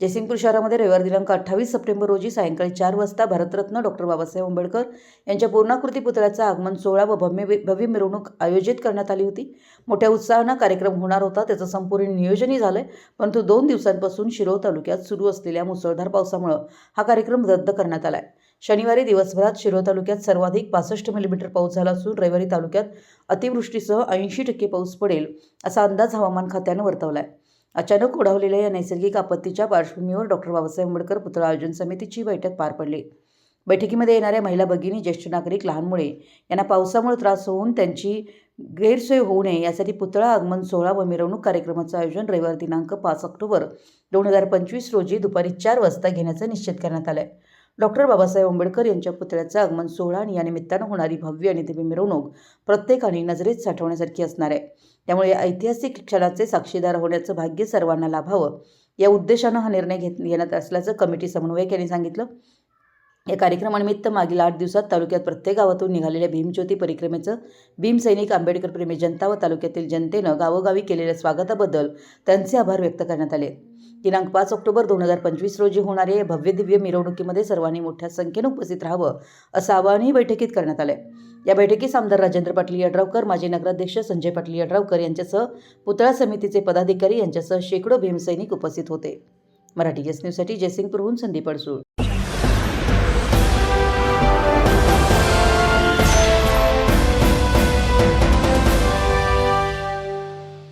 जयसिंगपूर शहरामध्ये रविवार दिनांक अठ्ठावीस सप्टेंबर रोजी सायंकाळी चार वाजता भारतरत्न डॉक्टर बाबासाहेब आंबेडकर यांच्या पूर्णाकृती पुतळ्याचा आगमन सोहळा व भव्य भव्य मिरवणूक आयोजित करण्यात आली होती. मोठ्या उत्साहानं कार्यक्रम होणार होता त्याचं संपूर्ण नियोजनही झालंय परंतु दोन दिवसांपासून शिरोळ तालुक्यात सुरू असलेल्या मुसळधार पावसामुळं हा कार्यक्रम रद्द करण्यात आलाय. शनिवारी दिवसभरात शिरोळ तालुक्यात सर्वाधिक पासष्ट मिलीमीटर पाऊस झाला असून रविवारी तालुक्यात अतिवृष्टीसह ऐंशी टक्के पाऊस पडेल असा अंदाज हवामान खात्यानं वर्तवला आहे अचानक ओढावलेल्या या नैसर्गिक आपत्तीच्या पार्श्वभूमीवर डॉक्टर बाबासाहेब आंबेडकर पुतळा आयोजन समितीची बैठक पार पडली. बैठकीमध्ये येणाऱ्या महिला भगिनी ज्येष्ठ नागरिक लहान मुळे यांना पावसामुळे त्रास होऊन त्यांची गैरसोय होऊ नये यासाठी पुतळा आगमन सोहळा व मिरवणूक कार्यक्रमाचं आयोजन रविवार दिनांक पाच ऑक्टोबर दोन हजार पंचवीस रोजी दुपारी चार वाजता घेण्याचं निश्चित करण्यात आलं आहे डॉक्टर बाबासाहेब आंबेडकर यांच्या पुतळ्याचा आगमन सोहळा आणि या निमित्तानं होणारी भव्य आणि दिव्य मिरवणूक प्रत्येकाने नजरेत साठवण्यासारखी असणार आहे. त्यामुळे या ऐतिहासिक क्षणाचे साक्षीदार होण्याचं भाग्य सर्वांना लाभावं. या उद्देशानं हा निर्णय घेत घेण्यात असल्याचं कमिटी समन्वयक यांनी सांगितलं. या कार्यक्रमानिमित्त मागील आठ दिवसात तालुक्यात प्रत्येक गावातून निघालेल्या भीमज्योती परिक्रमेचं भीमसैनिक आंबेडकर प्रेमी जनता व तालुक्यातील जनतेनं गावोगावी केलेल्या स्वागताबद्दल त्यांचे आभार व्यक्त करण्यात आले. दिनांक पाच ऑक्टोबर दोन हजार पंचवीस रोजी होणाऱ्या या भव्य दिव्य मिरवणुकीमध्ये सर्वांनी मोठ्या संख्येनं उपस्थित राहावं असं आवाहनही बैठकीत करण्यात आलं. या बैठकीस आमदार राजेंद्र पाटील यड्रावकर माजी नगराध्यक्ष संजय पाटील यड्रावकर यांच्यासह पुतळा समितीचे पदाधिकारी यांच्यासह शेकडो भीमसैनिक उपस्थित होते. मराठी एस न्यूजसाठी जयसिंगपूरहून संदीप अडसूळ.